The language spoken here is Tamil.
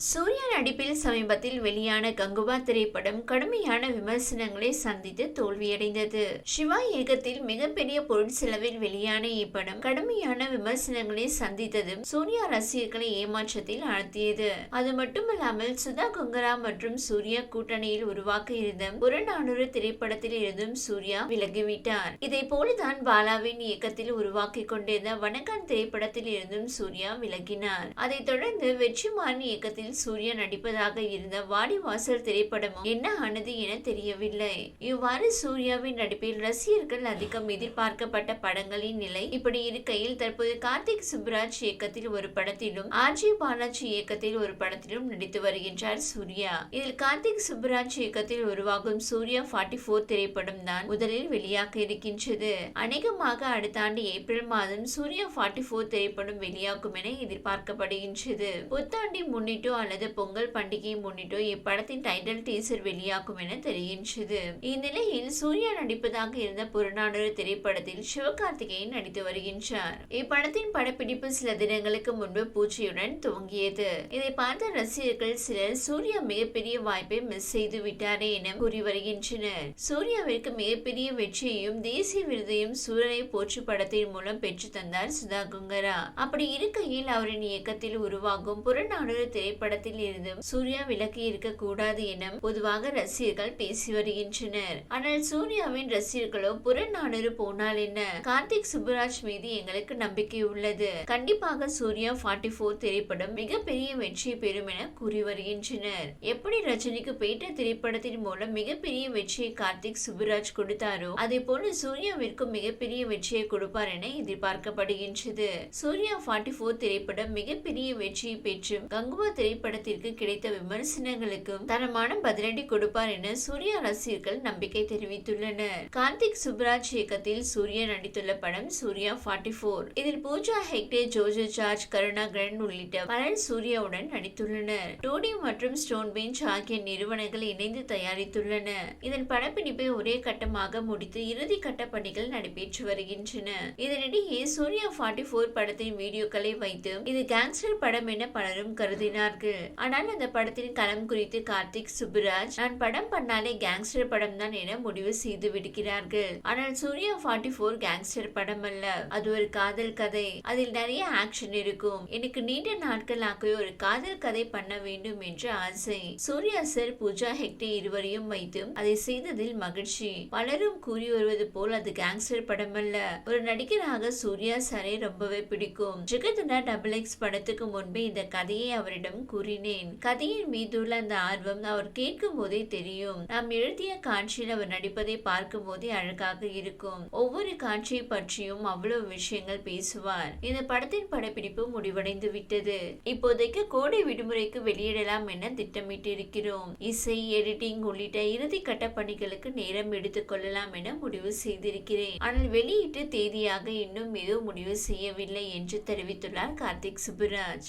சூர்யா நடிப்பில் சமீபத்தில் வெளியான கங்குவா திரைப்படம் கடுமையான விமர்சனங்களை சந்தித்து தோல்வியடைந்தது. சிவா இயக்கத்தில் மிகப்பெரிய பொருட்செலவில் வெளியான இப்படம் கடுமையான விமர்சனங்களை சந்தித்ததும் சூர்யா ரசிகர்களை ஏமாற்றத்தில் ஆழ்த்தியது. அது மட்டுமல்லாமல் சுதா குங்கரா மற்றும் சூர்யா கூட்டணியில் உருவாக்க இருந்த புறநானூறு திரைப்படத்தில் இருந்தும் சூர்யா விலகிவிட்டார். இதை போலதான் பாலாவின் இயக்கத்தில் உருவாக்கிக் கொண்டிருந்த வணக்கம் திரைப்படத்தில் இருந்தும் சூர்யா விலகினார். அதைத் தொடர்ந்து வெற்றிமாறன் இயக்கத்தில் படத்தில் சூர்யா நடிப்பதாக இருந்த வாடிவாசல் திரைப்படமும் என்ன ஆனது என தெரியவில்லை. இவ்வாறு சூர்யாவின் நடிப்பில் ரசிகர்கள் அதிகம் எதிர்பார்க்கப்பட்ட படங்களின் நிலை இப்படி இருக்கையில் தற்போது கார்த்திக் சுப்ராஜ் இயக்கத்தில் ஒரு படத்திலும் ஆர்ஜி பாலாஜி இயக்கத்தில் ஒரு படத்திலும் நடித்து வருகின்றார் சூர்யா. இதில் கார்த்திக் சுப்ராஜ் இயக்கத்தில் உருவாகும் சூர்யா ஃபார்ட்டி போர் திரைப்படம் தான் முதலில் வெளியாக இருக்கின்றது. அநேகமாக அடுத்த ஆண்டு ஏப்ரல் மாதம் சூர்யா ஃபார்ட்டி போர் திரைப்படம் வெளியாகும் என எதிர்பார்க்கப்படுகின்றது. புத்தாண்டை முன்னிட்டு அல்லது பொங்கல் பண்டிகையை முன்னிட்டோ இப்படத்தின் டைட்டில் டீசர் வெளியாகும் என தெரிகின்றது. இந்நிலையில் சூர்யா நடிப்பதாக இருந்த புறநானூறு திரைப்படத்தில் சிவகார்த்திகேயன் நடித்து வருகின்றார். இப்படத்தின் படப்பிடிப்பு சில தினங்களுக்கு முன்பு பூஜையுடன் துவங்கியது. இதை பார்த்த ரசிகர்கள் சிலர் சூர்யா மிகப்பெரிய வாய்ப்பை மிஸ் செய்து விட்டாரே என கூறி வருகின்றனர். சூர்யாவிற்கு மிகப்பெரிய வெற்றியையும் தேசிய விருதையும் சூரனை போற்று படத்தின் மூலம் பெற்று தந்தார் சுதா குங்கரா அப்படி இருக்கையில் அவரின் இயக்கத்தில் உருவாகும் புறநானூறு திரைப்படத்தில் இருந்தும் சூர்யா விலக்கி இருக்க கூடாது என பொதுவாக ரசிகர்கள் பேசி வருகின்றனர். ஆனால் சூர்யாவின் ரசிகர்களோ புறநானூறு போனால் என்ன? கார்த்திக் சுப்புராஜ் மீது எங்களுக்கு நம்பிக்கை உள்ளது. கண்டிப்பாக சூர்யா ஃபார்ட்டி போர் திரைப்படம் மிகப்பெரிய வெற்றி பெறும் என கூறி வருகின்றனர். எப்படி ரஜினிக்கு பேட்ட திரைப்படத்தின் மூலம் மிகப்பெரிய வெற்றியை கார்த்திக் சுப்புராஜ் கொடுத்தாரோ அதே போல சூர்யாவிற்கும் மிகப்பெரிய வெற்றியை கொடுப்பார் என எதிர்பார்க்கப்படுகின்றது. சூர்யா ஃபார்ட்டி ஃபோர் திரைப்படம் மிகப்பெரிய வெற்றியை பெற்றும் கங்குவா திரைப்படத்திற்கு கிடைத்த விமர்சனங்களுக்கும் தரமான பதிலடி கொடுப்பார் என சூர்யா ரசிகர்கள் நம்பிக்கை தெரிவித்துள்ளனர். கார்த்திக் சுப்ராஜ் இயக்கத்தில் சூர்யா நடித்துள்ள படம் சூர்யா ஃபார்ட்டி போர் இதில் பூஜா ஹெக்டே ஜோஜோ ஜார்ஜ் கருணாகரன் உள்ளிட்ட பலர் சூர்யாவுடன் நடித்துள்ளனர். டோடி மற்றும் ஸ்டோன் பெஞ்ச் ஆகிய நிறுவனங்கள் இணைந்து தயாரித்துள்ளன இதன் படப்பிடிப்பை ஒரே கட்டமாக முடித்து இறுதி கட்ட பணிகள் நடைபெற்று வருகின்றன. இதனிடையே சூர்யா ஃபார்ட்டி ஃபோர் படத்தின் வீடியோக்களை வைத்து இது கேங்ஸ்டர் படம் என பலரும் கருதினார்கள். ஆனால் அந்த படத்தின் களம் குறித்து கார்த்திக் சுப்புராஜ் நான் படம் பண்ணாலே கேங்ஸ்டர் படம் தான் என முடிவு செய்து விடுகிறார்கள். ஆனால் சூர்யா ஃபார்ட்டி ஃபோர் கேங்ஸ்டர் படம் அல்ல. அது ஒரு காதல் கதை. அதில் நிறைய ஆக்ஷன் இருக்கும். எனக்கு நீண்ட நாட்களாகவே ஒரு காதல் கதை பண்ண வேண்டும் என்ற ஆசை. சூர்யா சார் பூஜா ஹெக்டே இருவரையும் வைத்து அதை செய்ததில் மகிழ்ச்சி. பலரும் கூறி வருவது போல் அது கேங்ஸ்டர் படம் அல்ல. ஒரு நடிகராக சூர்யா சாரை ரொம்பவே பிடிக்கும். ஜெகதனா டபுள் எக்ஸ் படத்துக்கு முன்பே இந்த கதையை அவரிடம் கூறினேன். கதையின் மீதுள்ள அந்த ஆர்வம் அவர் கேட்கும் போதே தெரியும். நாம் எழுதிய காட்சியில் அவர் நடிப்பதை பார்க்கும் போதே அழகாக இருக்கும். ஒவ்வொரு காட்சியை பற்றியும் அவ்வளவு விஷயங்கள் பேசுவார். இந்த படத்தின் படப்பிடிப்பு முடிவடைந்து விட்டது. இப்போதைக்கு கோடை விடுமுறைக்கு வெளியிடலாம் என திட்டமிட்டு இருக்கிறோம் இசை எடிட்டிங் உள்ளிட்ட இறுதி கட்ட பணிகளுக்கு நேரம் எடுத்துக் கொள்ளலாம் என முடிவு செய்திருக்கிறேன். ஆனால் வெளியீட்டு தேதியாக இன்னும் எதுவும் முடிவு செய்யவில்லை என்று தெரிவித்துள்ளார் கார்த்திக் சுப்புராஜ்.